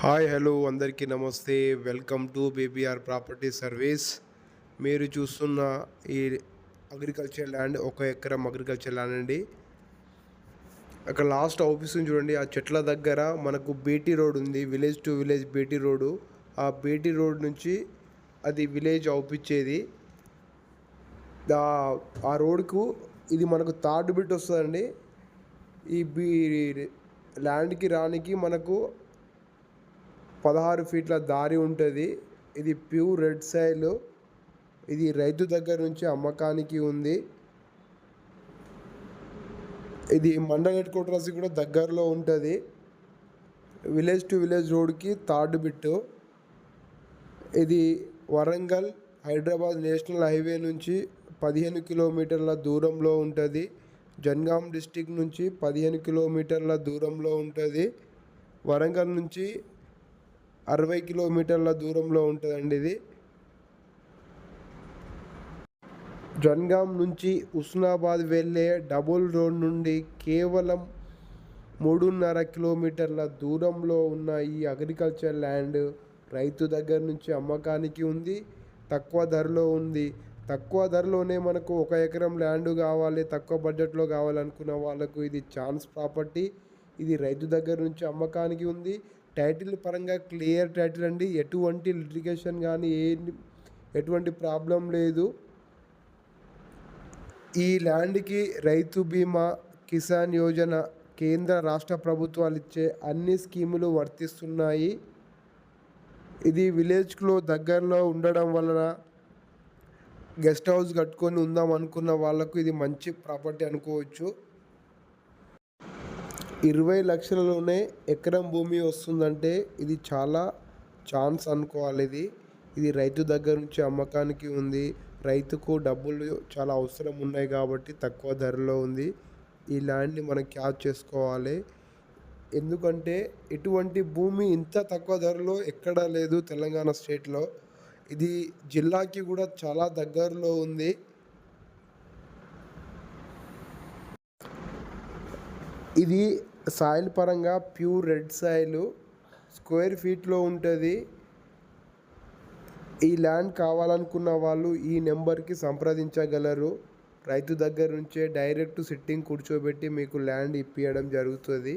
Hi hello అందరికీ నమస్తే. Welcome to BBR property service. మీరు చూస్తున్న ఈ అగ్రికల్చర్ ల్యాండ్ ఒక ఎకరం అగ్రికల్చర్ ల్యాండ్ అండి. అక్కడ లాస్ట్ ఆఫీస్ చూడండి. ఆ చెట్ల దగ్గర మనకు బీటీ రోడ్ ఉంది. Village to village BT road ఆ బీటీ రోడ్ నుంచి అది విలేజ్ అవుపించేది ఆ రోడ్కు ఇది మనకు థర్డ్ బిట్ వస్తుందండి. ఈ బీ ల్యాండ్కి రానికి మనకు పదహారు ఫీట్ల దారి ఉంటుంది. ఇది ప్యూర్ రెడ్ సైల్. ఇది రైతు దగ్గర నుంచి అమ్మకానికి ఉంది. ఇది మండల్ హెడ్ క్వార్టర్స్ కూడా దగ్గరలో ఉంటుంది. విలేజ్ టు విలేజ్ రోడ్కి థర్డ్ బిట్టు. ఇది వరంగల్ హైదరాబాద్ నేషనల్ హైవే నుంచి పదిహేను కిలోమీటర్ల దూరంలో ఉంటుంది. జన్గాం డిస్టిక్ నుంచి పదిహేను కిలోమీటర్ల దూరంలో ఉంటుంది. వరంగల్ నుంచి అరవై కిలోమీటర్ల దూరంలో ఉంటుందండి ఇది. జన్గాం నుంచి ఉస్నాబాద్ వెళ్ళే డబుల్ రోడ్ నుండి కేవలం మూడున్నర కిలోమీటర్ల దూరంలో ఉన్న ఈ అగ్రికల్చర్ ల్యాండ్ రైతు దగ్గర నుంచి అమ్మకానికి ఉంది తక్కువ ధరలో ఉంది. తక్కువ ధరలోనే మనకు ఒక ఎకరం ల్యాండ్ కావాలి తక్కువ బడ్జెట్లో కావాలనుకున్న వాళ్ళకు ఇది ఛాన్స్ ప్రాపర్టీ. ఇది రైతు దగ్గర నుంచి అమ్మకానికి ఉంది. టైటిల్ పరంగా క్లియర్ టైటిల్ అండి. ఎటువంటి లిటిగేషన్ కానీ ఏ ఎటువంటి ప్రాబ్లం లేదు. ఈ ల్యాండ్కి రైతు బీమా కిసాన్ యోజన కేంద్ర రాష్ట్ర ప్రభుత్వాలు ఇచ్చే అన్ని స్కీములు వర్తిస్తున్నాయి. ఇది విలేజ్లో దగ్గరలో ఉండడం వలన గెస్ట్ హౌస్ కట్టుకొని ఉందాం అనుకున్న వాళ్ళకు ఇది మంచి ప్రాపర్టీ అనుకోవచ్చు. ఇరవై లక్షలలోనే ఎకరం భూమి వస్తుందంటే ఇది చాలా ఛాన్స్ అనుకోవాలి ఇది. ఇది రైతు దగ్గర నుంచి అమ్మకానికి ఉంది. రైతుకు డబ్బులు చాలా అవసరం ఉన్నాయి కాబట్టి తక్కువ ధరలో ఉంది. ఈ ల్యాండ్ని మనం క్యాచ్ చేసుకోవాలి. ఎందుకంటే ఇటువంటి భూమి ఇంత తక్కువ ధరలో ఎక్కడా లేదు తెలంగాణ స్టేట్లో. ఇది జిల్లాకి కూడా చాలా దగ్గరలో ఉంది. ఇది సాయిల్ పరంగా ప్యూర్ రెడ్ సాయిల్ స్క్వేర్ ఫీట్లో ఉంటుంది. ఈ ల్యాండ్ కావాలనుకున్న వాళ్ళు ఈ నెంబర్కి సంప్రదించగలరు. రైతు దగ్గర నుంచే డైరెక్ట్ సిట్టింగ్ కూర్చోబెట్టి మీకు ల్యాండ్ ఇప్పించడం జరుగుతుంది.